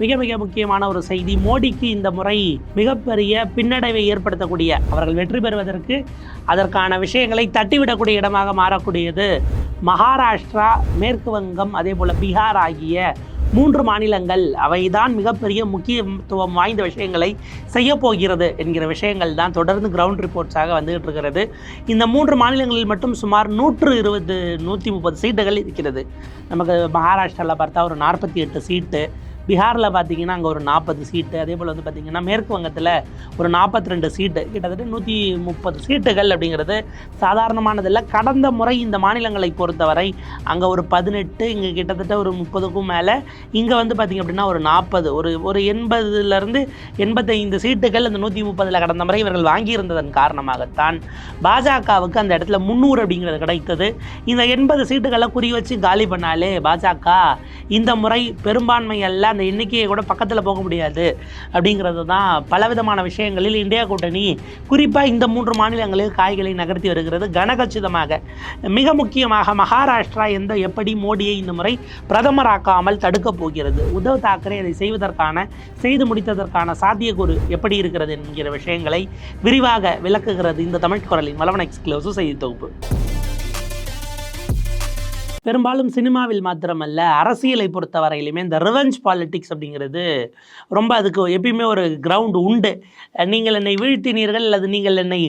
மிக மிக முக்கியமான ஒரு செய்தி. மோடிக்கு இந்த முறை மிகப்பெரிய பின்னடைவை ஏற்படுத்தக்கூடிய அவர்கள் வெற்றி பெறுவதற்கு அதற்கான விஷயங்களை தட்டிவிடக்கூடிய இடமாக மாறக்கூடியது. மகாராஷ்டிரா மேற்கு வங்கம் அதே போல் பீகார் ஆகிய மூன்று மாநிலங்கள் அவைதான் மிகப்பெரிய முக்கியத்துவம் வாய்ந்த விஷயங்களை செய்ய போகிறது என்கிற விஷயங்கள் தான் தொடர்ந்து கிரவுண்ட் ரிப்போர்ட்ஸாக வந்துகிட்டு இருக்கிறது. இந்த மூன்று மாநிலங்களில் மட்டும் சுமார் நூற்று இருபது நூற்றி முப்பது சீட்டுகள் இருக்கிறது. நமக்கு மகாராஷ்டிராவில் பார்த்தா ஒரு நாற்பத்தி எட்டு சீட்டு பீகாரில் பார்த்தீங்கன்னா அங்கே ஒரு நாற்பது சீட்டு அதே போல் வந்து பார்த்திங்கன்னா மேற்கு வங்கத்தில் ஒரு நாற்பத்தி ரெண்டு சீட்டு கிட்டத்தட்ட நூற்றி முப்பது சீட்டுகள் அப்படிங்கிறது சாதாரணமானதில்லை. கடந்த முறை இந்த மாநிலங்களை பொறுத்தவரை அங்கே ஒரு பதினெட்டு இங்கே கிட்டத்தட்ட ஒரு முப்பதுக்கும் மேலே. இங்கே வந்து பார்த்திங்க அப்படின்னா ஒரு நாற்பது ஒரு ஒரு எண்பதுலேருந்து எண்பத்தைந்து சீட்டுகள் அந்த நூற்றி முப்பதில் கடந்த முறை இவர்கள் வாங்கியிருந்ததன் காரணமாகத்தான் பாஜகவுக்கு அந்த இடத்துல முந்நூறு அப்படிங்கிறது கிடைத்தது. இந்த எண்பது சீட்டுகளை குறி வச்சு காலி பண்ணாலே பாஜக இந்த முறை பெரும்பான்மை அல்ல அந்த எண்ணிக்கையை கூட பக்கத்தில் போக முடியாது. அப்படிங்கிறது தான் பலவிதமான விஷயங்களில் இந்தியா கூட்டணி குறிப்பாக இந்த மூன்று மாநிலங்களில் காய்களை நகர்த்தி வருகிறது. கனகச்சிதமாக மிக முக்கியமாக மகாராஷ்டிரா எந்த எப்படி மோடியை இந்த முறை பிரதமராக்காமல் தடுக்கப் போகிறது? உத்தவ் தாக்கரே அதை செய்வதற்கான செய்து முடித்ததற்கான சாத்தியக்கூறு எப்படி இருக்கிறது என்கிற விஷயங்களை விரிவாக விளக்குகிறது இந்த தமிழ் குரலின் வளவன் எக்ஸ்க்ளூசிவ் செய்தி தொகுப்பு. பெரும்பாலும் சினிமாவில் மாத்திரமல்ல அரசியலை பொறுத்த வரையிலுமே இந்த ரிவெஞ்ச் பாலிட்டிக்ஸ் அப்படிங்கிறது ரொம்ப அதுக்கு எப்பயுமே ஒரு கிரவுண்டு உண்டு. நீங்கள் என்னை வீழ்த்தினீர்கள் அல்லது நீங்கள் என்னை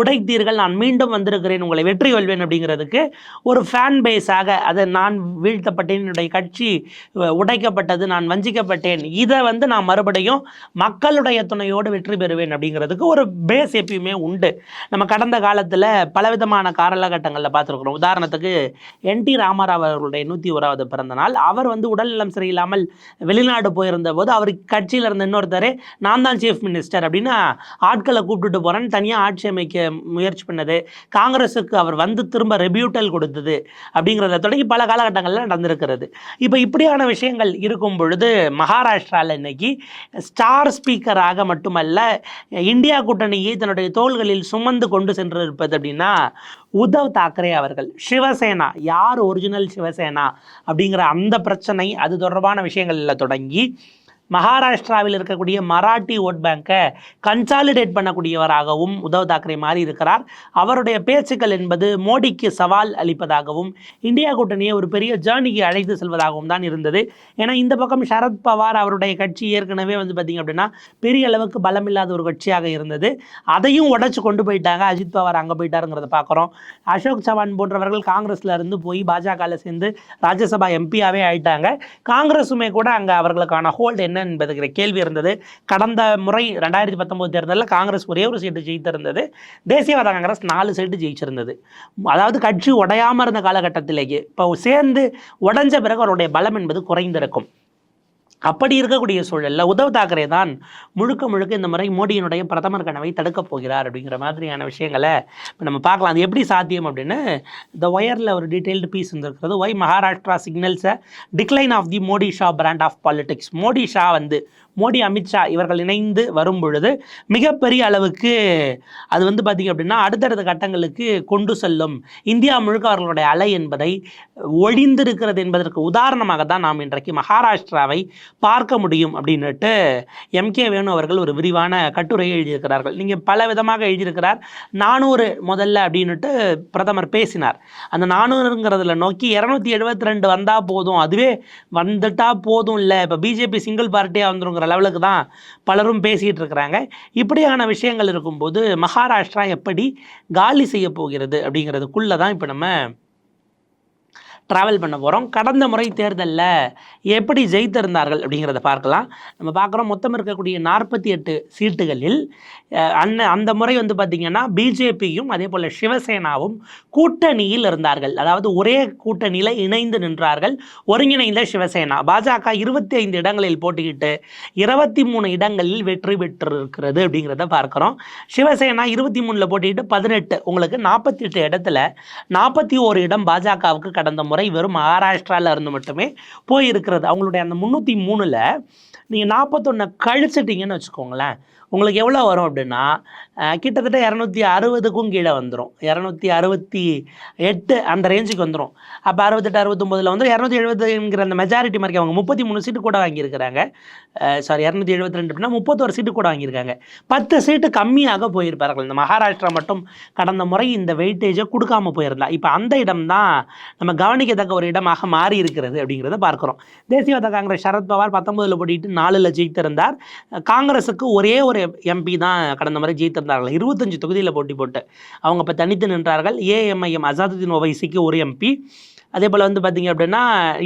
உடைத்தீர்கள் நான் மீண்டும் வந்திருக்கிறேன் உங்களை வெற்றி கொள்வேன் அப்படிங்கிறதுக்கு ஒரு ஃபேன் பேஸாக அதை நான் வீழ்த்தப்பட்டேன் என்னுடைய கட்சி உடைக்கப்பட்டது நான் வஞ்சிக்கப்பட்டேன். இதை வந்து நான் மறுபடியும் மக்களுடைய துணையோடு வெற்றி பெறுவேன் அப்படிங்கிறதுக்கு ஒரு பேஸ் எப்பயுமே உண்டு. நம்ம கடந்த காலத்தில் பலவிதமான காலகட்டங்களில் பார்த்துருக்குறோம். உதாரணத்துக்கு என் டி ராமாராவ் அவர்களுடைய நூற்றி ஓராவது பிறந்த நாள். அவர் வந்து உடல்நலம் சரியில்லாமல் வெளிநாடு போயிருந்த போது அவர் கட்சியில் இருந்த இன்னொருத்தர் நான் தான் சீஃப் மினிஸ்டர் அப்படின்னு ஆட்களை கூப்பிட்டுட்டு போகிறேன்னு தனியாக ஆட்சி அமைக்க முயற்சி பண்ணது. காங்கிரஸுக்கு அவர் வந்து திரும்ப ரெபியூட்டல் கொடுத்தது அப்படிங்கிறத தொடங்கி பல காலகட்டங்களில் நடந்திருக்கிறது. இப்போ இப்படியான விஷயங்கள் இருக்கும் பொழுது மகாராஷ்டிராவில் இன்னைக்கு ஸ்டார் ஸ்பீக்கராக மட்டுமல்ல இந்தியா கூட்டணியை தன்னுடைய தோள்களில் சுமந்து கொண்டு சென்று இருப்பது அப்படின்னா உத்தவ் தாக்கரே அவர்கள். சிவசேனா யார் ஒரிஜினல் சிவசேனா? அப்படிங்கிற அந்த பிரச்சனை அது தொடர்பான விஷயங்களில் தொடங்கி மகாராஷ்டிராவில் இருக்கக்கூடிய மராட்டி ஓட் பேங்கை கன்சாலிடேட் பண்ணக்கூடியவராகவும் உத்தவ் தாக்கரே மாறி இருக்கிறார். அவருடைய பேச்சுக்கள் என்பது மோடிக்கு சவால் அளிப்பதாகவும் இந்தியா கூட்டணியை ஒரு பெரிய ஜேர்னிக்கு அழைத்து செல்வதாகவும் தான் இருந்தது. ஏன்னா இந்த பக்கம் சரத்பவார் அவருடைய கட்சி ஏற்கனவே வந்து பார்த்திங்க அப்படின்னா பெரிய அளவுக்கு பலமில்லாத ஒரு கட்சியாக இருந்தது. அதையும் உடச்சி கொண்டு போயிட்டாங்க. அஜித் பவார் அங்கே போயிட்டாருங்கிறத பார்க்குறோம். அசோக் சவான் போன்றவர்கள் காங்கிரஸ்ல இருந்து போய் பாஜகவில் சேர்ந்து ராஜ்யசபா எம்பியாவே ஆயிட்டாங்க. காங்கிரஸுமே கூட அங்கே அவர்களுக்கான ஹோல்டு என்ன என்பதுங்கிற கேள்வி இருந்தது. கடந்த முறை ரெண்டாயிரத்தி பத்தொம்போது தேர்தலில் காங்கிரஸ் ஒரே ஒரு சீட்டு ஜெயித்திருந்தது. தேசியவாத காங்கிரஸ் நாலு சீட்டு ஜெயிச்சிருந்தது. அதாவது கட்சி உடையாமல் இருந்த காலகட்டத்திலேயே இப்போ சேர்ந்து உடைஞ்ச பிறகு அவருடைய பலம் என்பது குறைந்திருக்கும். அப்படி இருக்கக்கூடிய சூழலில் உத்தவ் தாக்கரே தான் முழுக்க முழுக்க இந்த முறை மோடியினுடைய பிரதமர் கனவை தடுக்கப் போகிறார் அப்படிங்கிற மாதிரியான விஷயங்களை இப்போ நம்ம பார்க்கலாம். அது எப்படி சாத்தியம் அப்படின்னு இந்த ஒயரில் ஒரு டீட்டெயில்டு பீஸ் இருந்திருக்கிறது why Maharashtra சிக்னல்ஸை decline of the Modi Shah brand of politics Modi Shah வந்து மோடி அமித்ஷா இவர்கள் இணைந்து வரும் பொழுது மிகப்பெரிய அளவுக்கு அது வந்து பார்த்திங்க அப்படின்னா அடுத்தடுத்த கட்டங்களுக்கு கொண்டு செல்லும். இந்தியா முழுக்க அவர்களுடைய அலை என்பதை ஒழிந்திருக்கிறது என்பதற்கு உதாரணமாக தான் நாம் இன்றைக்கு மகாராஷ்டிராவை பார்க்க முடியும் அப்படின்னுட்டு எம்கே வேணு அவர்கள் ஒரு விரிவான கட்டுரையை எழுதியிருக்கிறார்கள். நீங்கள் பல விதமாக எழுதியிருக்கிறார். நானூறு முதல்ல அப்படின்னுட்டு பிரதமர் பேசினார். அந்த நானூறுங்கிறதுல நோக்கி இரநூத்தி எழுபத்தி ரெண்டு வந்தால் போதும். அதுவே வந்துட்டால் போதும் இல்லை. இப்போ பிஜேபி சிங்கிள் பார்ட்டியாக வந்துருங்கிற லெவலுக்கு தான் பலரும் பேசிகிட்டு இருக்கிறாங்க. இப்படியான விஷயங்கள் இருக்கும்போது மகாராஷ்டிரா எப்படி காலி செய்ய போகிறது அப்படிங்கிறதுக்குள்ளே தான் இப்போ நம்ம ட்ராவல் பண்ண போகிறோம் கடந்த முறை தேர்தலில் எப்படி ஜெயித்திருந்தார்கள் அப்படிங்கிறத பார்க்கலாம். நம்ம பார்க்குறோம் மொத்தம் இருக்கக்கூடிய நாற்பத்தி எட்டு சீட்டுகளில் அந்த அன்ன அந்த முறை வந்து பார்த்திங்கன்னா பிஜேபியும் அதே போல் சிவசேனாவும் கூட்டணியில் இருந்தார்கள். அதாவது ஒரே கூட்டணியில் இணைந்து நின்றார்கள். ஒருங்கிணைந்த சிவசேனா. பாஜக இருபத்தி ஐந்து இடங்களில் போட்டியிட்டு இருபத்தி மூணு இடங்களில் வெற்றி பெற்றிருக்கிறது அப்படிங்கிறத பார்க்குறோம். சிவசேனா இருபத்தி மூணில் போட்டியிட்டு பதினெட்டு உங்களுக்கு நாற்பத்தி எட்டு இடத்துல நாற்பத்தி ஓரு இடம் பாஜகவுக்கு கடந்த முறை வெறும் மகாராஷ்டிராவில் இருந்து மட்டுமே போயிருக்கிறது. அவங்களுடைய அந்த முந்நூற்றி மூணில் நீங்கள் நாற்பத்தொன்னை கழிச்சிட்டிங்கன்னு வச்சுக்கோங்களேன். உங்களுக்கு எவ்வளோ வரும் அப்படின்னா கிட்டத்தட்ட இரநூத்தி அறுபதுக்கும் கீழே வந்துடும் இரநூத்தி அறுபத்தி எட்டு அந்த ரேஞ்சுக்கு வந்துடும் அப்போ அறுபத்தெட்டு அறுபத்தொம்போதில் வந்து இரநூத்தி எழுபதுங்கிற அந்த மெஜாரிட்டி மார்க் அவங்க முப்பத்தி மூணு சீட்டு கூட வாங்கியிருக்கிறாங்க. சாரி இரநூத்தி எழுபத்தி ரெண்டு அப்படின்னா முப்பத்தோரு சீட்டு கூட வாங்கியிருக்காங்க. பத்து சீட்டு கம்மியாக போயிருப்பார்கள். இந்த மகாராஷ்டிரா மட்டும் கடந்த முறை இந்த வெயிட்டேஜை கொடுக்காம போயிருந்தா. இப்போ அந்த இடம் தான் நம்ம கவனிக்கத்தக்க ஒரு இடமாக மாறி இருக்கிறது அப்படிங்கிறத பார்க்குறோம். தேசியவாத காங்கிரஸ் சரத்பவார் பத்தொன்பதில் போட்டிட்டு நாலில் ஜெயித்திருந்தார். காங்கிரஸுக்கு ஒரே ஒரு எம்பி தான் கடந்த முறை ஜெயித்திருந்தார்கள் இருபத்தஞ்சு தொகுதியில் போட்டி போட்டு அவங்க இப்போ தனித்து நின்றார்கள். ஏஎம்ஐஎம் அசாதுதீன் ஒவைசிக்கு ஒரு எம்பி அதே போல் வந்து பார்த்தீங்க அப்படின்னா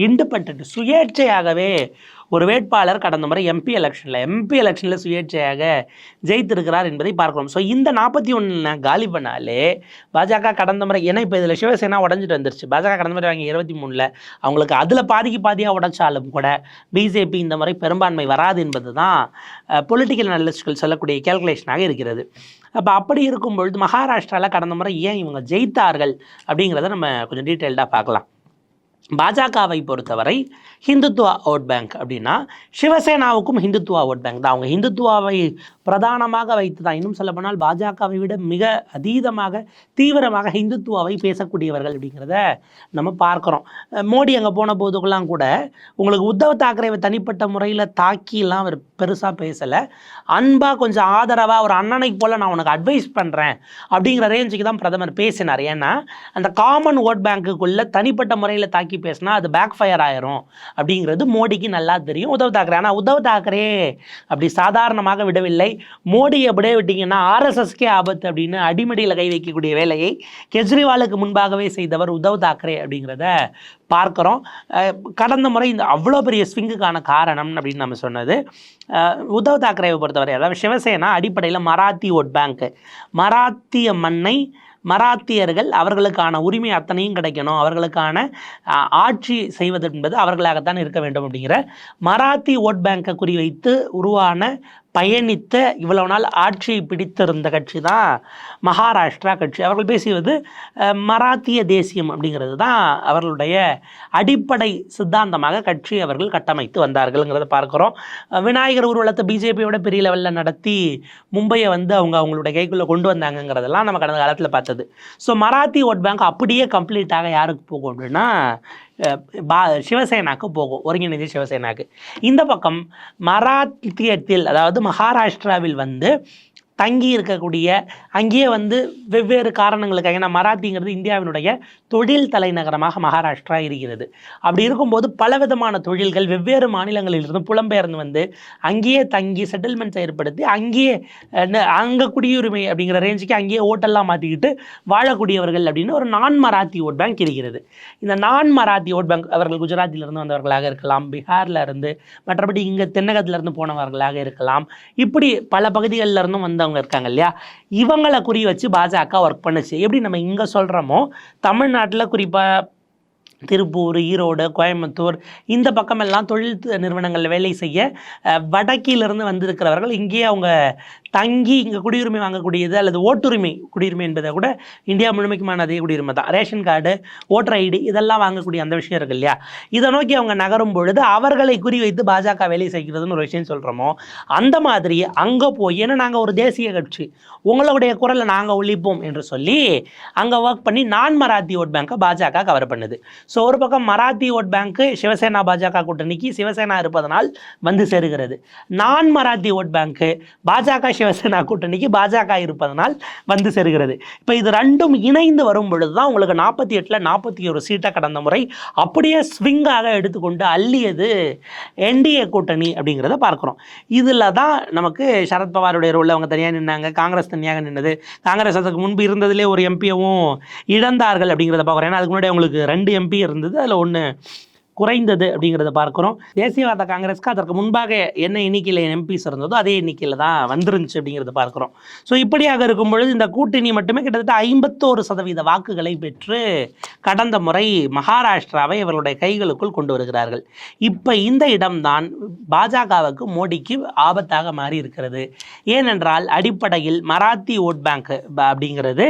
இண்டிபெண்ட் சுயேட்சையாகவே ஒரு வேட்பாளர் கடந்த முறை எம்பி எலெக்ஷனில் எம்பி எலெக்ஷனில் சுயேட்சையாக ஜெயித்திருக்கிறார் என்பதை பார்க்கிறோம். ஸோ இந்த நாற்பத்தி ஒன்று காலி பண்ணாலே பாஜக கடந்த முறை ஏன்னா இப்போ இதில் சிவசேனா உடஞ்சிட்டு வந்துருச்சு. பாஜக கடந்த முறை வாங்கி இருபத்தி மூணில் அவங்களுக்கு அதில் பாதிக்கு பாதியாக உடைச்சாலும் கூட பிஜேபி இந்த முறை பெரும்பான்மை வராது என்பது தான் பொலிட்டிக்கல் அனலிஸ்ட்கள் சொல்லக்கூடிய கேல்குலேஷனாக இருக்கிறது. அப்போ அப்படி இருக்கும் பொழுது மகாராஷ்டிராவில் கடந்த முறை ஏன் இவங்க ஜெயித்தார்கள் அப்படிங்கிறத நம்ம கொஞ்சம் டீட்டெயில்டாக பார்க்கலாம். பாஜகவை பொறுத்தவரை ஹிந்துத்துவா ஓட் பேங்க் அப்படின்னா சிவசேனாவுக்கும் ஹிந்துத்துவா ஓட் பேங்க் தான். அவங்க ஹிந்துத்துவாவை பிரதானமாக வைத்து தான் இன்னும் சொல்லப்போனால் பாஜகவை விட மிக அதீதமாக தீவிரமாக ஹிந்துத்துவாவை பேசக்கூடியவர்கள் அப்படிங்கிறத நம்ம பார்க்குறோம். மோடி அங்கே போன போதுக்கெல்லாம் கூட உங்களுக்கு உத்தவ் தாக்கரேவை தனிப்பட்ட முறையில் தாக்கிலாம் அவர் பெருசாக பேசலை. அன்பாக கொஞ்சம் ஆதரவாக ஒரு அண்ணனை போல் நான் உனக்கு அட்வைஸ் பண்ணுறேன் அப்படிங்கிற ரேஞ்சுக்கு தான் பிரதமர் பேசினார். ஏன்னா அந்த காமன் ஓட் பேங்க்குள்ளே தனிப்பட்ட முறையில் தாக்கி பேசினா அது பேக் ஃபயர் ஆயிரும். அப்படிங்கிறது மோடிக்கு நல்லா தெரியும். உத்தவ் தாக்கரே ஆனால் உத்தவ் தாக்கரே அப்படி சாதாரணமாக விடவில்லை. மோடியை அப்படியே விட்டிங்கன்னா ஆர்எஸ்எஸ்கே ஆபத்து அப்படின்னு அடிமடியில் கை வைக்கக்கூடிய வேலையை கெஜ்ரிவாலுக்கு முன்பாகவே செய்தவர் உத்தவ் தாக்கரே அப்படிங்கிறத பார்க்குறோம். கடந்த முறை இந்த அவ்வளோ பெரிய ஸ்விங்குக்கான காரணம் அப்படின்னு நம்ம சொன்னது உத்தவ் தாக்கரேவை பொறுத்தவரை அதாவது சிவசேனா அடிப்படையில் மராத்தி ஓட் பேங்க்கு மராத்திய மண்ணை மராத்தியர்கள் அவர்களுக்கான உரிமை அத்தனையும் கிடைக்கணும். அவர்களுக்கான ஆட்சி செய்வது என்பது அவர்களாகத்தான் இருக்க வேண்டும் அப்படிங்கிற மராத்தி ஓட் பேங்கை குறிவைத்து உருவான பயணித்த இவ்வளவு நாள் ஆட்சியை பிடித்திருந்த கட்சி தான் மகாராஷ்டிரா கட்சி. அவர்கள் பேசியது மராத்திய தேசியம் அப்படிங்கிறது தான் அவர்களுடைய அடிப்படை சித்தாந்தமாக கட்சி அவர்கள் கட்டமைத்து வந்தார்கள்ங்கிறத பார்க்குறோம். விநாயகர் ஊர்வலத்தை பிஜேபியோட பெரிய லெவலில் நடத்தி மும்பையை வந்து அவங்க அவங்களுடைய கைக்குள்ளே கொண்டு வந்தாங்கங்கிறதெல்லாம் நம்ம கடந்த காலத்தில் பார்த்தது. ஸோ மராத்தி ஓட் பேங்க் அப்படியே கம்ப்ளீட்டாக யாருக்கு போகும் அப்படின்னா பா சிவசேனாக்கு போகும் ஒருங்கிணைந்த சிவசேனாக்கு. இந்த பக்கம் மராத்தியத்தில் அதாவது மகாராஷ்டிராவில் வந்து தங்கி இருக்கக்கூடிய அங்கேயே வந்து வெவ்வேறு காரணங்களுக்காக ஏன்னா மராத்திங்கிறது இந்தியாவினுடைய தொழில் தலைநகரமாக மகாராஷ்டிரா இருக்கிறது. அப்படி இருக்கும்போது பலவிதமான தொழில்கள் வெவ்வேறு மாநிலங்களிலிருந்து புலம்பெயர்ந்து வந்து அங்கேயே தங்கி செட்டில்மெண்ட்ஸ் ஏற்படுத்தி அங்கேயே அங்கே குடியுரிமை அப்படிங்கிற ரேஞ்சுக்கு அங்கேயே ஓட்டெல்லாம் மாற்றிக்கிட்டு வாழக்கூடியவர்கள் அப்படின்னு ஒரு நான் மராத்தி ஓட் பேங்க் இருக்கிறது. இந்த நான் மராத்தி ஓட் பேங்க் அவர்கள் குஜராத்திலிருந்து வந்தவர்களாக இருக்கலாம் பீகாரில் இருந்து மற்றபடி இங்கே தென்னகத்திலிருந்து போனவர்களாக இருக்கலாம். இப்படி பல பகுதிகளில் இருந்தும் வந்தவங்க இருக்காங்க இல்லையா? இவங்களை குறி வச்சு பாஜக ஒர்க் பண்ணுச்சு. எப்படி நம்ம இங்கே சொல்கிறோமோ தமிழ்நாட்டில் குறிப்பாக திருப்பூர் ஈரோடு கோயம்புத்தூர் இந்த பக்கமெல்லாம் தொழில் நிறுவனங்கள் நிறுவனங்களில் வேலை செய்ய வடக்கிலிருந்து வந்திருக்கிறவர்கள் இங்கேயே அவங்க தங்கி இங்கே குடியுரிமை வாங்கக்கூடியது அல்லது ஓட்டுரிமை குடியுரிமை என்பதை கூட இந்தியா முழுமைக்குமான அதே குடியுரிமை தான். ரேஷன் கார்டு ஓட்டர் ஐடி இதெல்லாம் வாங்கக்கூடிய அந்த விஷயம் இருக்கு இல்லையா? இதை நோக்கி அவங்க நகரும் பொழுது அவர்களை குறிவைத்து பாஜக வேலை செய்கிறதுன்னு ஒரு விஷயம் சொல்கிறோமோ அந்த மாதிரி அங்கே போய் ஏன்னா நாங்கள் ஒரு தேசிய கட்சி உங்களுடைய குரலை நாங்கள் ஒழிப்போம் என்று சொல்லி அங்கே ஒர்க் பண்ணி நான் மராத்தி ஓட் பேங்க்கை பாஜக கவர் பண்ணுது. ஸோ ஒரு பக்கம் மராத்தி ஓட் பேங்க்கு சிவசேனா பாஜக கூட்டணிக்கு சிவசேனா இருப்பதனால் வந்து சேருகிறது. நான் மராத்தி ஓட் பேங்க்கு பாஜக சிவசேனா கூட்டணிக்கு பாஜக இருப்பதனால் வந்து சேர்கிறது. இப்போ இது ரெண்டும் இணைந்து வரும் பொழுது தான் உங்களுக்கு நாற்பத்தி எட்டில் நாற்பத்தி ஒரு சீட்டை கடந்த முறை அப்படியே ஸ்விங்காக எடுத்துக்கொண்டு அள்ளியது என்டிஏ கூட்டணி அப்படிங்கிறத பார்க்குறோம். இதில் தான் நமக்கு சரத்பவாருடைய ரோலில் அவங்க தனியாக நின்னாங்க காங்கிரஸ் தனியாக நின்னது. காங்கிரஸ் அதுக்கு முன்பு இருந்ததிலே ஒரு எம்பியவும் இழந்தார்கள் அப்படிங்கிறத பார்க்குறோம். ஏன்னா அதுக்கு முன்னாடி அவங்களுக்கு ரெண்டு எம்பி இருந்தது அதில் ஒன்று குறைந்தது அப்படிங்கிறத பார்க்குறோம். தேசியவாத காங்கிரஸ்க்கு அதற்கு முன்பாக என்ன எண்ணிக்கையில் எம்பிஸ் இருந்ததோ அதே எண்ணிக்கையில் தான் வந்துருந்துச்சு அப்படிங்கிறத பார்க்குறோம். ஸோ இப்படியாக இருக்கும் பொழுது இந்த கூட்டணி மட்டுமே கிட்டத்தட்ட ஐம்பத்தோரு சதவீத வாக்குகளை பெற்று கடந்த முறை மகாராஷ்டிராவை இவர்களுடைய கைகளுக்குள் கொண்டு வருகிறார்கள். இப்போ இந்த இடம்தான் பாஜகவுக்கு மோடிக்கு ஆபத்தாக மாறி இருக்கிறது ஏனென்றால் அடிப்படையில் மராத்தி ஓட் பேங்க் அப்படிங்கிறது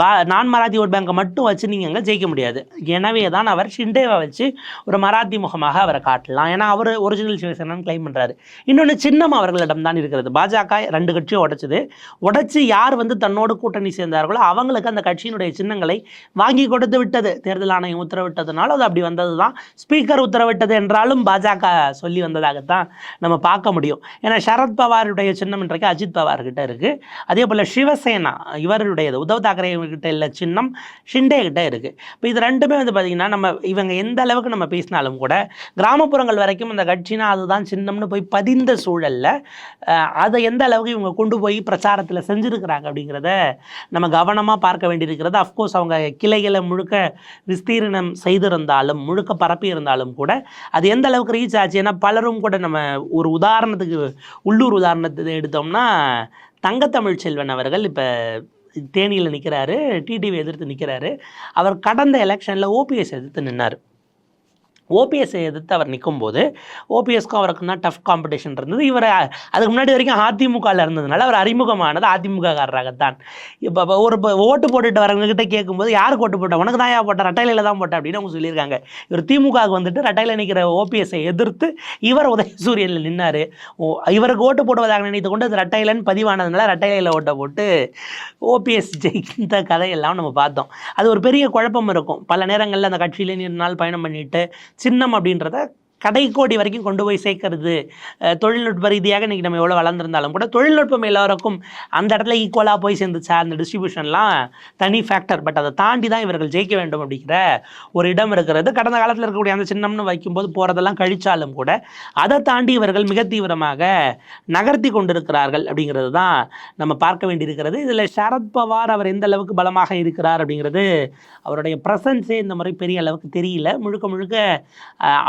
பா நான் மராத்தி ஓட் பேங்கை மட்டும் வச்சு நீங்கள் அங்கே ஜெயிக்க முடியாது. எனவே தான் அவர் ஷிண்டேவை வச்சு ஒரு மராத்தி முகமாக அவரை காட்டலாம். ஏன்னா அவர் ஒரிஜினல் சிவசேனான்னு கிளைம் பண்ணுறாரு இன்னொன்று சின்னம் அவர்களிடம் தான் இருக்கிறது. பாஜக ரெண்டு கட்சியும் உடைச்சது. உடைச்சு யார் வந்து தன்னோடு கூட்டணி சேர்ந்தார்களோ அவங்களுக்கு அந்த கட்சியினுடைய சின்னங்களை வாங்கி கொடுத்து விட்டது. தேர்தல் ஆணையம் உத்தரவிட்டதுனால அது அப்படி வந்தது தான் ஸ்பீக்கர் உத்தரவிட்டது என்றாலும் பாஜக சொல்லி வந்ததாகத்தான் நம்ம பார்க்க முடியும். ஏன்னா சரத்பவாருடைய சின்னம் இன்றைக்கு அஜித் பவார் கிட்ட இருக்கு. அதே போல் சிவசேனா இவருடையது. உத்தவ் தாக்கரே கிட்ட இல்லை சின்னம் ஷிண்டே கிட்ட இருக்கு. இப்போ இது ரெண்டுமே வந்து பார்த்தீங்கன்னா நம்ம இவங்க எந்த அளவுக்கு நம்ம பேசினா பேசினாலும் கூட கிராமப்புறங்கள் வரைக்கும் அந்த கட்சினா அதுதான் சின்னம்னு போய் பதிந்த சூழல்ல அதை எந்த அளவுக்கு இவங்க கொண்டு போய் பிரச்சாரத்தில் செஞ்சுருக்கிறாங்க அப்படிங்கிறத நம்ம கவனமாக பார்க்க வேண்டியிருக்கிறது. அஃப்கோர்ஸ் அவங்க கிளைகளை முழுக்க விஸ்தீரணம் செய்திருந்தாலும் முழுக்க பரப்பி இருந்தாலும் கூட அது எந்த அளவுக்கு ரீச் ஆச்சு? ஏன்னா பலரும் கூட நம்ம ஒரு உதாரணத்துக்கு உள்ளூர் உதாரணத்தை எடுத்தோம்னா தங்கத்தமிழ் செல்வன் அவர்கள் இப்போ தேனியில் நிற்கிறாரு டிடிவி எதிர்த்து நிற்கிறாரு அவர் கடந்த எலெக்ஷனில் ஓபிஎஸ் எதிர்த்து நின்னார். ஓபிஎஸ்ஸை எதிர்த்து அவர் நிற்கும்போது ஓபிஎஸ்க்கும் அவருக்கும் தான் டஃப் காம்படிஷன் இருந்தது. இவர் அதுக்கு முன்னாடி வரைக்கும் அதிமுகவில் இருந்ததுனால அவர் அறிமுகமானது அதிமுககாரராகத்தான். இப்போ இப்போ ஒரு இப்போ ஓட்டு போட்டுட்டு வரவங்ககிட்ட கேட்கும்போது யாருக்கு ஓட்டு போட்டால் உனக்கு தான் ஏன் போட்டேன் ரட்டையில தான் போட்டேன் அப்படின்னு அவங்க சொல்லியிருக்காங்க. இவர் திமுகவுக்கு வந்துட்டு ரட்டையில் நிற்கிற ஓபிஎஸ்ஸை எதிர்த்து இவர் உதயசூரியனில் நின்னார். இவருக்கு ஓட்டு போடுவதாக நினைத்து கொண்டு அது ரட்டையிலன்னு பதிவானதுனால ரட்டையில ஓட்டை போட்டு ஓபிஎஸ் ஜெயிந்த கதையெல்லாம் நம்ம பார்த்தோம். அது ஒரு பெரிய குழப்பம் இருக்கும். பல நேரங்களில் அந்த கட்சியிலே நீர் நாள் பயணம் பண்ணிட்டு சின்னம் அப்படின்றத கடைக்கோடி வரைக்கும் கொண்டு போய் சேர்க்கறது தொழில்நுட்ப ரீதியாக இன்றைக்கி நம்ம எவ்வளோ வளர்ந்துருந்தாலும் கூட தொழில்நுட்பம் எல்லோருக்கும் அந்த இடத்துல ஈக்குவலாக போய் சேர்ந்துச்சா? அந்த டிஸ்ட்ரிபியூஷன்லாம் தனி ஃபேக்டர் பட் அதை தாண்டி தான் இவர்கள் ஜெயிக்க வேண்டும் அப்படிங்கிற ஒரு இடம் இருக்கிறது. கடந்த காலத்தில் இருக்கக்கூடிய அந்த சின்னம்னு வைக்கும்போது போகிறதெல்லாம் கழிச்சாலும் கூட அதை தாண்டி இவர்கள் மிக தீவிரமாக நகர்த்தி கொண்டிருக்கிறார்கள் அப்படிங்கிறது தான் நம்ம பார்க்க வேண்டியிருக்கிறது. இதில் சரத்பவார் அவர் எந்த அளவுக்கு பலமாக இருக்கிறார் அப்படிங்கிறது அவருடைய ப்ரெசன்ஸே இந்த முறை பெரிய அளவுக்கு தெரியல. முழுக்க முழுக்க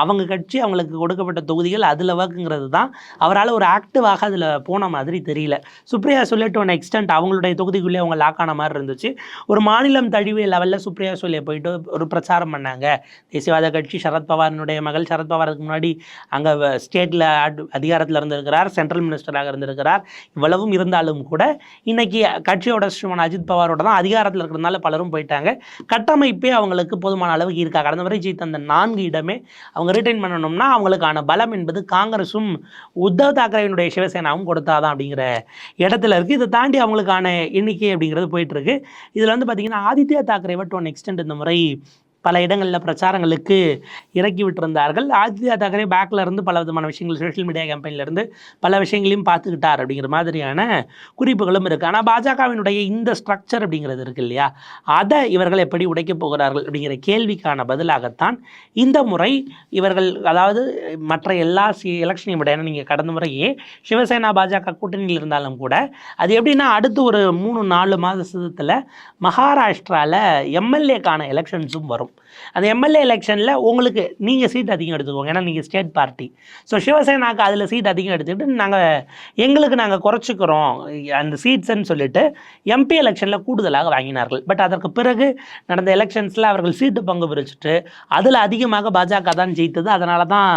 அவங்க கட்சி அவங்களுக்கு கொடுக்கப்பட்ட தொகுதிகள் அதில் ஒர்க்குங்கிறது தான். அவரால் ஒரு ஆக்டிவாக அதில் போன மாதிரி தெரியல. சுப்ரியா சொல்லிட்டு ஒன் எக்ஸ்டென்ட் அவங்களுடைய தொகுதிக்குள்ளே அவங்க லாக் ஆன மாதிரி இருந்துச்சு. ஒரு மாநிலம் தழுவிய லெவலில் சுப்ரியா சொல்லியை போயிட்டு ஒரு பிரச்சாரம் பண்ணாங்க. தேசியவாத கட்சி சரத்பவாரினுடைய மகள் சரத்பவாருக்கு முன்னாடி அங்கே ஸ்டேட்டில் அதிகாரத்தில் இருந்திருக்கிறார் சென்ட்ரல் மினிஸ்டராக இருந்திருக்கிறார். இவ்வளவும் இருந்தாலும் கூட இன்னைக்கு கட்சியோட ஸ்ரீமன் அஜித் பவாரோட தான் அதிகாரத்தில் இருக்கிறதுனால பலரும் போயிட்டாங்க. கட்டமைப்பே அவங்களுக்கு போதுமான அளவுக்கு இருக்கா? கடந்த முறை ஜெயித்த அந்த நான்கு இடமே அவங்க ரிட்டைன் கொடுத்தோம்னா அவங்களுக்கான பலம் என்பது காங்கிரஸும் உத்தவ் தாக்கரேவினுடைய சிவசேனாவும் கொடுத்தாதான் அப்படிங்கிற இடத்துல இருக்குது இதை தாண்டி அவங்களுக்கான எண்ணிக்கை அப்படிங்கிறது போயிட்டுருக்கு இதில் வந்து பார்த்தீங்கன்னா Aaditya Thackeray to one extent இந்த முறை பல இடங்களில் பிரச்சாரங்களுக்கு இறக்கி விட்டிருந்தார்கள். ஆதித்யா தாக்கரே பேக்கில் இருந்து பல விதமான விஷயங்கள் சோஷியல் மீடியா கேம்பெயின்லேருந்து பல விஷயங்களையும் பார்த்துக்கிட்டார் அப்படிங்கிற மாதிரியான குறிப்புகளும் இருக்குது ஆனால் பாஜகவினுடைய இந்த ஸ்ட்ரக்சர் அப்படிங்கிறது இருக்கு இல்லையா? அதை இவர்கள் எப்படி உடைக்கப் போகிறார்கள் அப்படிங்கிற கேள்விக்கான பதிலாகத்தான் இந்த முறை இவர்கள் அதாவது மற்ற எல்லா சி எலெக்ஷனையும் விட நீங்கள் கடந்த முறையே சிவசேனா பாஜக கூட்டணியில் இருந்தாலும் கூட அது எப்படின்னா அடுத்து ஒரு மூணு நாலு மாதத்தில் மகாராஷ்டிராவில் எம்எல்ஏக்கான எலெக்ஷன்ஸும் வரும். அந்த எம்எல்ஏ எலெக்ஷனில் உங்களுக்கு நீங்கள் சீட் அதிகம் எடுத்துக்கோங்க. ஏன்னா நீங்கள் ஸ்டேட் பார்ட்டி ஸோ சிவசேனாக்கு அதில் சீட் அதிகம் எடுத்துக்கிட்டு நாங்கள் எங்களுக்கு நாங்கள் குறைச்சிக்கிறோம். அந்த சீட்ஸ்ன்னு சொல்லிட்டு எம்பி எலெக்ஷனில் கூடுதலாக வாங்கினார்கள். பட் அதற்கு பிறகு நடந்த எலெக்ஷன்ஸில் அவர்கள் சீட்டு பங்கு பிரிச்சுட்டு அதில் அதிகமாக பாஜக தான் ஜெயித்தது. அதனால தான்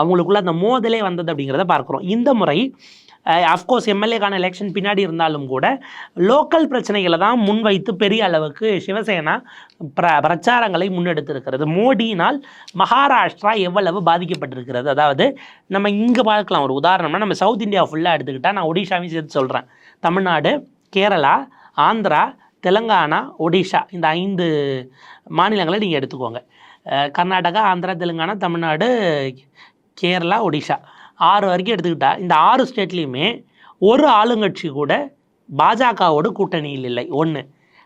அவங்களுக்குள்ள அந்த மோதலே வந்தது அப்படிங்கிறத பார்க்குறோம். இந்த முறை அஃப்கோர்ஸ் எம்எல்ஏக்கான எலெக்ஷன் பின்னாடி இருந்தாலும் கூட லோக்கல் பிரச்சனைகளை தான் முன்வைத்து பெரிய அளவுக்கு சிவசேனா பிர பிரச்சாரங்களை முன்னெடுத்திருக்கிறது. மோடியினால் மகாராஷ்டிரா எவ்வளவு பாதிக்கப்பட்டிருக்கிறது? அதாவது நம்ம இங்கே பார்க்கலாம். ஒரு உதாரணம்னா நம்ம சவுத் இந்தியா ஃபுல்லாக எடுத்துக்கிட்டால் நான் ஒடிஷாவையும் சேர்த்து சொல்கிறேன் தமிழ்நாடு கேரளா ஆந்திரா தெலுங்கானா ஒடிஷா இந்த ஐந்து மாநிலங்களை நீங்கள் எடுத்துக்கோங்க. கர்நாடகா ஆந்திரா தெலுங்கானா தமிழ்நாடு கேரளா ஒடிஷா. ஆறு வரைக்கும் எடுத்துக்கிட்டா இந்த ஆறு ஸ்டேட்லேயுமே ஒரு ஆளுங்கட்சி கூட பாஜகவோட கூட்டணியில் இல்லை. ஒன்று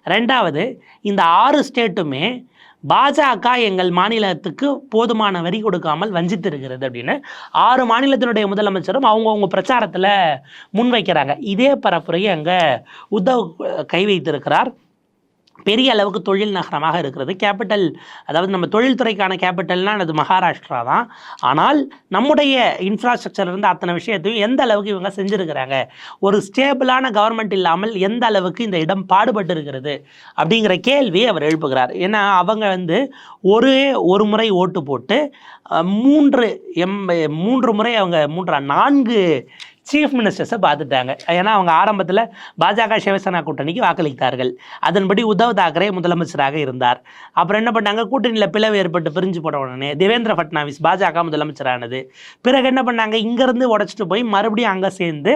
ரெண்டாவது இந்த ஆறு ஸ்டேட்டுமே பாஜக எங்கள் மாநிலத்துக்கு போதுமான வரி கொடுக்காமல் வஞ்சித்திருக்கிறது அப்படின்னு ஆறு மாநிலத்தினுடைய முதலமைச்சரும் அவங்கவுங்க பிரச்சாரத்தில் முன்வைக்கிறாங்க. இதே பரப்புரையை அங்கே உத்தவ் கை வைத்திருக்கிறார் பெரிய அளவுக்கு தொழில் நகரமாக இருக்கிறது. கேபிட்டல் அதாவது நம்ம தொழில்துறைக்கான கேபிட்டல்னால் அது மகாராஷ்டிரா தான். ஆனால் நம்முடைய இன்ஃப்ராஸ்ட்ரக்சர் இருந்து அத்தனை விஷயத்தையும் எந்த அளவுக்கு இவங்க செஞ்சுருக்கிறாங்க? ஒரு ஸ்டேபிளான கவர்மெண்ட் இல்லாமல் எந்த அளவுக்கு இந்த இடம் பாடுபட்டு இருக்கிறது அப்படிங்கிற கேள்வியை அவர் எழுப்புகிறார். ஏன்னா அவங்க வந்து ஒரே ஒரு முறை ஓட்டு போட்டு மூன்று எம் மூன்று முறை அவங்க மூன்றா நான்கு சீஃப் மினிஸ்டர்ஸை பார்த்துட்டாங்க. ஏன்னா அவங்க ஆரம்பத்தில் பாஜக சிவசேனா கூட்டணிக்கு வாக்களித்தார்கள். அதன்படி உத்தவ் தாக்கரே முதலமைச்சராக இருந்தார். அப்புறம் என்ன பண்ணாங்க? கூட்டணியில் பிளவு ஏற்பட்டு பிரிஞ்சு போன உடனே தேவேந்திர ஃபட்னாவிஸ் பாஜக முதலமைச்சரானது. பிறகு என்ன பண்ணாங்க? இங்கேருந்து உடச்சிட்டு போய் மறுபடியும் அங்கே சேர்ந்து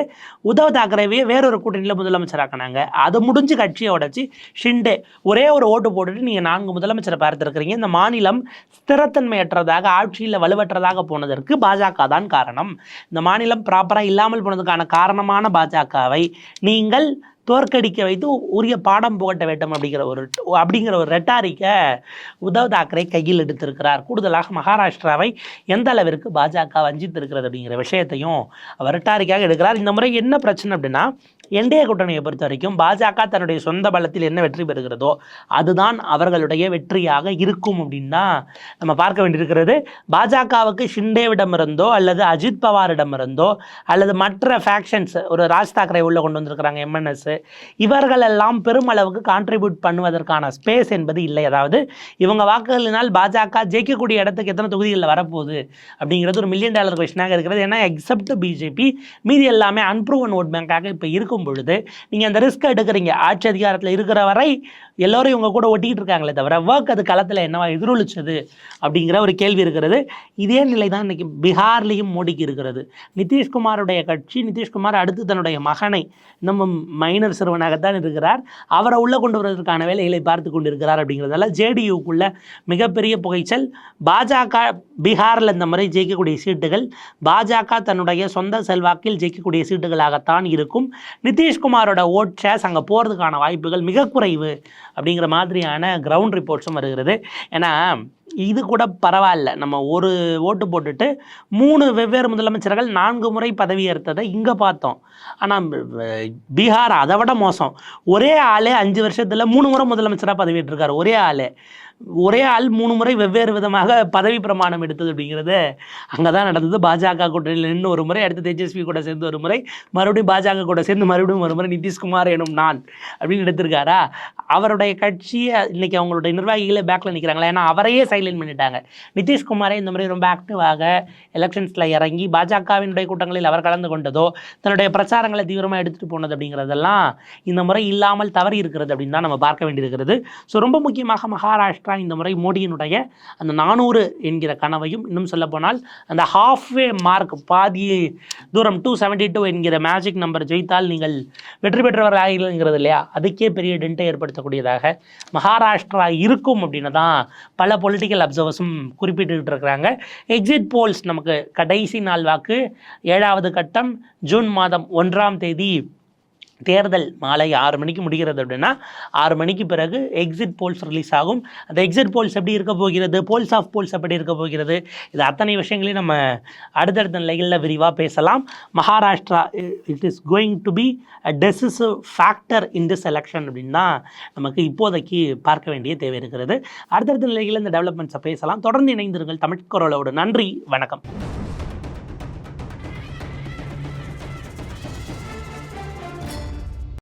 உத்தவ் தாக்கரேவையே வேறொரு கூட்டணியில் முதலமைச்சராக்கினாங்க. அது முடிஞ்சு கட்சியை உடச்சி ஷிண்டே ஒரே ஒரு ஓட்டு போட்டுட்டு நீங்கள் நான்கு முதலமைச்சரை பார்த்துருக்கிறீங்க. இந்த மாநிலம் ஸ்திரத்தன்மையற்றதாக ஆட்சியில் வலுவற்றதாக போனதற்கு பாஜக தான் காரணம். இந்த மாநிலம் ப்ராப்பராக இல்லாமல் போனதுக்கான காரணமான பாஜகவை நீங்கள் தோற்கடிக்க வைத்து உரிய பாடம் புகட்ட வேண்டும் அப்படிங்கிற ஒரு அப்படிங்கிற ஒரு ரெட்டாரிக்கை உத்தவ் தாக்கரே கையில் எடுத்திருக்கிறார். கூடுதலாக மகாராஷ்டிராவை எந்த அளவிற்கு பாஜக வஞ்சித்திருக்கிறது அப்படிங்கிற விஷயத்தையும் அவர் ரெட்டாரிக்காக எடுக்கிறார். இந்த முறை என்ன பிரச்சனை அப்படின்னா என்டிஏ கூட்டணியை பொறுத்த வரைக்கும் பாஜக தன்னுடைய சொந்த பலத்தில் என்ன வெற்றி பெறுகிறதோ அதுதான் அவர்களுடைய வெற்றியாக இருக்கும் அப்படின்னு தான் நம்ம பார்க்க வேண்டியிருக்கிறது. பாஜகவுக்கு ஷிண்டேவிடமிருந்தோ அல்லது அஜித் பவாரிடமிருந்தோ அல்லது மற்ற ஃபேக்ஷன்ஸ் ஒரு ராஜ் தாக்கரே உள்ளே கொண்டு வந்திருக்கிறாங்க எம்என்எஸ் இவர்களெல்லாம் பெருமளவுக்கு கான்ட்ரிபியூட் பண்ணுவதற்கான ஸ்பேஸ் என்பது இல்லை. அதாவது இவங்க வாக்குகளினால் பாஜக ஜெயிக்கக்கூடிய இடத்துக்கு எத்தனை தொகுதிகளில் வரப்போகுது அப்படிங்கிறது ஒரு மில்லியன் டாலர் கொஸ்டினாக இருக்கிறது. ஏன்னா எக்ஸப்ட் பிஜேபி மீதி எல்லாமே அன்ப்ரூவன் ஓட் பேங்காக இப்போ இருக்கும் பொழுது நீங்கள் அந்த ரிஸ்க் எடுக்கிறீங்க. ஆட்சி அதிகாரத்தில் இருக்கிற வரை எல்லோரும் இவங்க கூட ஒட்டிக்கிட்டு இருக்காங்களே தவிர ஒர்க் அது களத்தில் என்னவா எதிரொலிச்சது அப்படிங்கிற ஒரு கேள்வி இருக்கிறது. இதே நிலை தான் இன்னைக்கு பீகார்லேயும் மோடிக்கு இருக்கிறது. நிதிஷ்குமாருடைய கட்சி நிதிஷ்குமார் அடுத்து தன்னுடைய மகனை நம்ம மைனர் சிறுவனாகத்தான் இருக்கிறார். அவரை உள்ளே கொண்டு வருவதற்கான வேலைகளை பார்த்து கொண்டிருக்கிறார் அப்படிங்கிறதால ஜேடியுக்குள்ள மிகப்பெரிய புகைச்சல். பாஜக பீகாரில் இந்த முறை ஜெயிக்கக்கூடிய சீட்டுகள் பாஜக தன்னுடைய சொந்த செல்வாக்கில் ஜெயிக்கக்கூடிய சீட்டுகளாகத்தான் இருக்கும். நிதிஷ்குமாரோட ஓட் ஷேர்ஸ் அங்கே போகிறதுக்கான வாய்ப்புகள் மிக குறைவு அப்படிங்கிற மாதிரியான கிரவுண்ட் ரிப்போர்ட்ஸும் வருகிறது. ஏன்னா இது கூட பரவாயில்ல. நம்ம ஒரு ஓட்டு போட்டுட்டு மூணு வெவ்வேறு முதலமைச்சர்கள் நான்கு முறை பதவியேற்றதை இங்கே பார்த்தோம். ஆனால் பீகார் அதை விட மோசம். ஒரே ஆளே அஞ்சு வருஷத்தில் மூணு முறை முதலமைச்சராக பதவியேற்றிருக்கார். ஒரே ஆளே. ஒரே ஆள் மூணு முறை வெவ்வேறு விதமாக பதவி பிரமாணம் எடுத்தது அப்படிங்கிறது அங்கே தான் நடந்தது. பாஜக கூட்டணியில் நின்று ஒரு முறை அடுத்து தேஜஸ்வி கூட சேர்ந்து ஒரு முறை மறுபடியும் பாஜக கூட சேர்ந்து மறுபடியும் ஒரு முறை நிதிஷ்குமார் எனும் நான் அப்படின்னு எடுத்திருக்காரா? அவருடைய கட்சியை இன்றைக்கி அவங்களுடைய நிர்வாகிகளே பேக்கில் நிற்கிறாங்களா ஏன்னா அவரையே சைலண்ட் பண்ணிட்டாங்க. நிதிஷ்குமாரே இந்த மாதிரி ரொம்ப ஆக்டிவாக எலெக்ஷன்ஸில் இறங்கி பாஜகவினுடைய கூட்டங்களில் அவர் கலந்து கொண்டதோ தன்னுடைய பிரச்சாரங்களை தீவிரமாக எடுத்துகிட்டு போனது அப்படிங்கிறதெல்லாம் இந்த முறை இல்லாமல் தவறி இருக்கிறது அப்படின்னு தான் நம்ம பார்க்க வேண்டியிருக்கிறது. ஸோ ரொம்ப முக்கியமாக மகாராஷ்டிரா இந்த முறை மோடியினுடைய அந்த நானூறு என்கிற கனவையும் இன்னும் சொல்லப்போனால் அந்த ஹாஃப்வே மார்க் பாதி தூரம் டூ செவன்டி டூ என்கிற மேஜிக் நம்பர் ஜெயித்தால் நீங்கள் வெற்றி பெற்றவர் ஆகிறீங்கிறது இல்லையா? அதுக்கே பெரிய டென்ட்டை ஏற்படுத்தக்கூடியதாக மகாராஷ்டிரா இருக்கும் அப்படின்னு தான் பல பொலிட்டிக்கல் அப்சர்வர்ஸும் குறிப்பிட்டுக்கிட்டு இருக்கிறாங்க. எக்ஸிட் போல்ஸ் நமக்கு கடைசி நாள் வாக்கு ஏழாவது கட்டம் ஜூன் மாதம் ஒன்றாம் தேதி தேர்தல் மாலை ஆறு மணிக்கு முடிகிறது அப்படின்னா ஆறு மணிக்கு பிறகு எக்ஸிட் போல்ஸ் ரிலீஸ் ஆகும். அந்த எக்ஸிட் போல்ஸ் எப்படி இருக்க போகிறது? போல்ஸ் ஆஃப் போல்ஸ் எப்படி இருக்க போகிறது? இது அத்தனை விஷயங்களையும் நம்ம அடுத்தடுத்த நிலைகளில் விரிவாக பேசலாம். Maharashtra it is going to be a decisive factor in this election அப்படின்னு தான் நமக்கு இப்போதைக்கு பார்க்க வேண்டிய தேவை இருக்கிறது. அடுத்தடுத்த நிலைகளில் இந்த டெவலப்மெண்ட்ஸை பேசலாம். தொடர்ந்து இணைந்திருங்கள் தமிழ் குரலோடு. நன்றி வணக்கம்.